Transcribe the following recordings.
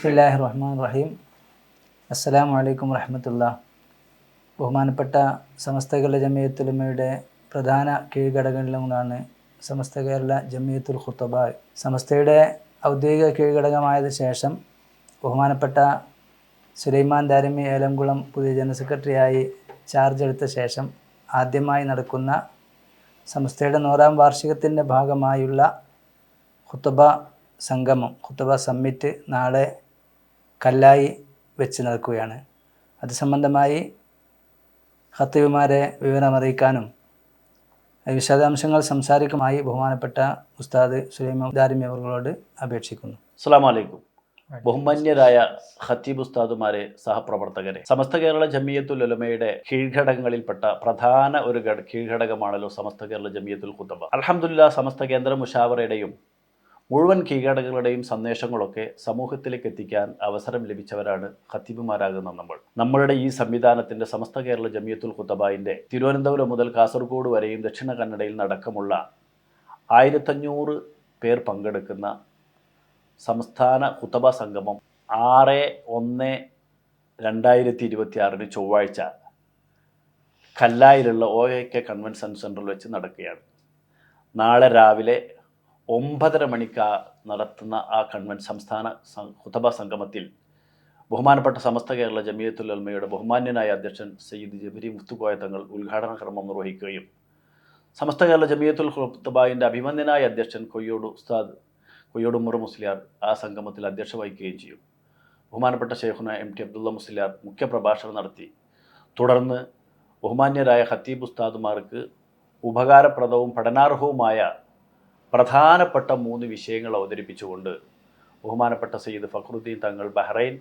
ബിസ്മില്ലാഹി റഹ്മാൻ റഹീം അസ്സലാമു അലൈക്കും വറഹമത്തുള്ള ബഹുമാനപ്പെട്ട സമസ്ത കേരള ജമിയത്തുലമയുടെ പ്രധാന കീഴ്ഘടകങ്ങളിലൊന്നാണ് സമസ്ത കേരള ജമിയത്തുൽ ഖുത്തബ. സമസ്തയുടെ ഔദ്യോഗിക കീഴ്ഘടകമായത് ശേഷം ബഹുമാനപ്പെട്ട സുലൈമാൻ ദാരമി ഏലംകുളം പുതിയ ജനറൽ സെക്രട്ടറിയായി ചാർജ് എടുത്ത ശേഷം ആദ്യമായി നടക്കുന്ന സമസ്തയുടെ നൂറാം വാർഷികത്തിന്റെ ഭാഗമായുള്ള ഖുത്തബ സംഗമം ഖുത്തബ സമ്മിറ്റ് നാളെ കല്ലായി വെച്ച് നിൽക്കുകയാണ് അത് സംബന്ധമായി ഹത്തീബുമാരെ വിവരമറിയിക്കാനും വിശദാംശങ്ങൾ സംസാരിക്കുമായി ബഹുമാനപ്പെട്ട ഉസ്താദ് സുലൈമ ദാരിമി അവர்களോട് അപേക്ഷിക്കുന്നു. അസ്സാമലൈക്കും ബഹുമാന്യരായ ഖത്തീബ് ഉസ്താദുമാരെ സഹപ്രവർത്തകരെ. സമസ്ത കേരള ജമിയത്തുൽ ഉലമയുടെ കീഴ്ഘടകങ്ങളിൽപ്പെട്ട പ്രധാന ഒരു കീഴ്ഘടകമാണല്ലോ സമസ്ത കേരള ജമിയത്തുൽ കുത്തബ അലഹമുല്ല സമസ്ത കേന്ദ്ര മുഷാവറയുടെയും മുഴുവൻ കീഴടകളുടെയും സന്ദേശങ്ങളൊക്കെ സമൂഹത്തിലേക്ക് എത്തിക്കാൻ അവസരം ലഭിച്ചവരാണ് ഖത്തീബുമാരാകുന്ന നമ്മൾ. നമ്മളുടെ ഈ സംവിധാനത്തിന്റെ സമസ്ത കേരള ജമിയത്തുൽ കുത്തബായിന്റെ തിരുവനന്തപുരം മുതൽ കാസർഗോഡ് വരെയും ദക്ഷിണ കന്നഡയിൽ നടക്കമുള്ള ആയിരത്തഞ്ഞൂറ് പേർ പങ്കെടുക്കുന്ന സംസ്ഥാന കുത്തബ സംഗമം ആറ് ഒന്ന് രണ്ടായിരത്തി ഇരുപത്തി ആറിന് ചൊവ്വാഴ്ച കല്ലായിലുള്ള ഒ എ കെ കൺവെൻഷൻ സെന്ററിൽ വെച്ച് നടക്കുകയാണ്. നാളെ രാവിലെ ഒമ്പതര മണിക്ക് നടത്തുന്ന ആ കൺവെൻ സംസ്ഥാന ഹുതബ സംഗമത്തിൽ ബഹുമാനപ്പെട്ട സമസ്ത കേരള ജമിയത്തുൽ അൽമയുടെ ബഹുമാന്യനായ അധ്യക്ഷൻ സയ്യിദ് ജബരി മുത്തുക്കോയ തങ്ങൾ ഉദ്ഘാടന കർമ്മം നിർവഹിക്കുകയും സമസ്ത കേരള ജമിയത്തുൽ ഹുത്തബായിന്റെ അഭിമന്യനായ അധ്യക്ഷൻ കൊയ്യോട് ഉസ്താദ് കൊയ്യോട് മുറ മുസ്ലിയാർ ആ സംഗമത്തിൽ അധ്യക്ഷ വഹിക്കുകയും ചെയ്യും. ബഹുമാനപ്പെട്ട ഷെയ്ഖുന എം ടി അബ്ദുള്ള മുസ്ലിയാർ മുഖ്യപ്രഭാഷണം നടത്തി. തുടർന്ന് ബഹുമാന്യരായ ഖത്തീബ് ഉസ്താദുമാർക്ക് ഉപകാരപ്രദവും പഠനാർഹവുമായ പ്രധാനപ്പെട്ട മൂന്ന് വിഷയങ്ങൾ അവതരിപ്പിച്ചുകൊണ്ട് ബഹുമാനപ്പെട്ട സയ്യിദ് ഫഖറുദ്ദീൻ തങ്ങൾ ബഹ്റൈൻ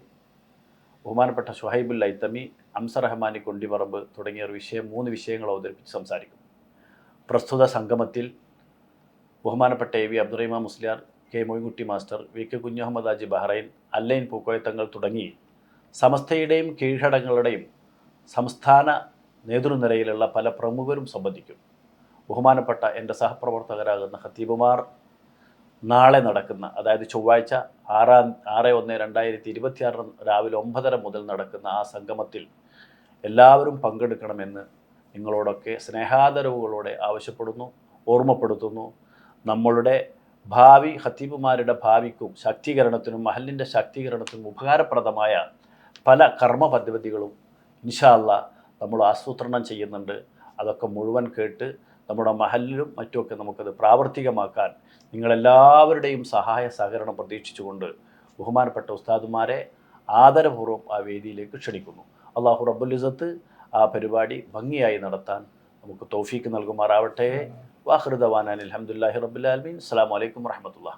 ബഹുമാനപ്പെട്ട ഷുഹൈബുൽ ലൈത്തമി അംസർ റഹ്മാനി കൊണ്ടിപറമ്പ് തുടങ്ങിയ വിഷയം മൂന്ന് വിഷയങ്ങൾ അവതരിപ്പിച്ച് സംസാരിക്കും. പ്രസ്തുത സംഗമത്തിൽ ബഹുമാനപ്പെട്ട A V Abdurahima Musliyar K Moinkutty master V K Kunhahammed Haji Bahrain Al Ain Pookoyathangal തുടങ്ങി സമസ്തയുടെയും കീഴടങ്ങളുടെയും സംസ്ഥാന നേതൃനിരയിലുള്ള പല പ്രമുഖരും സംബന്ധിക്കും. ബഹുമാനപ്പെട്ട എന്റെ സഹപ്രവർത്തകരാകുന്ന ഖത്തീബുമാർ നാളെ നടക്കുന്ന അതായത് ചൊവ്വാഴ്ച ആറാം ആറ് ഒന്ന് രണ്ടായിരത്തി ഇരുപത്തിയാറ് രാവിലെ ഒമ്പതര മുതൽ നടക്കുന്ന ആ സംഗമത്തിൽ എല്ലാവരും പങ്കെടുക്കണമെന്ന് നിങ്ങളോടൊക്കെ സ്നേഹാദരവുകളോടെ ആവശ്യപ്പെടുന്നു ഓർമ്മപ്പെടുത്തുന്നു. നമ്മളുടെ ഭാവി ഖത്തീബുമാരുടെ ഭാവിക്കും ശാക്തീകരണത്തിനും മഹലിന്റെ ശാക്തീകരണത്തിനും ഉപകാരപ്രദമായ പല കർമ്മ പദ്ധതികളും ഇൻഷാല്ല നമ്മൾ ആസൂത്രണം ചെയ്യുന്നുണ്ട്. അതൊക്കെ മുഴുവൻ കേട്ട് നമ്മുടെ മഹലിലും മറ്റുമൊക്കെ നമുക്കത് പ്രാവർത്തികമാക്കാൻ നിങ്ങളെല്ലാവരുടെയും സഹായ സഹകരണം പ്രതീക്ഷിച്ചുകൊണ്ട് ബഹുമാനപ്പെട്ട ഉസ്താദുമാരെ ആദരപൂർവം ആ വേദിയിലേക്ക് ക്ഷണിക്കുന്നു. അള്ളാഹു റബ്ബുലിസത്ത് ആ പരിപാടി ഭംഗിയായി നടത്താൻ നമുക്ക് തോഫീക്ക് നൽകുമാറാവട്ടെ. വാഹൃദവാനാൻ അലഹമുല്ലാഹി റബ്ബുലാലമീൻ അസ്സാം വലൈക്കും വർഹമത്തുള്ള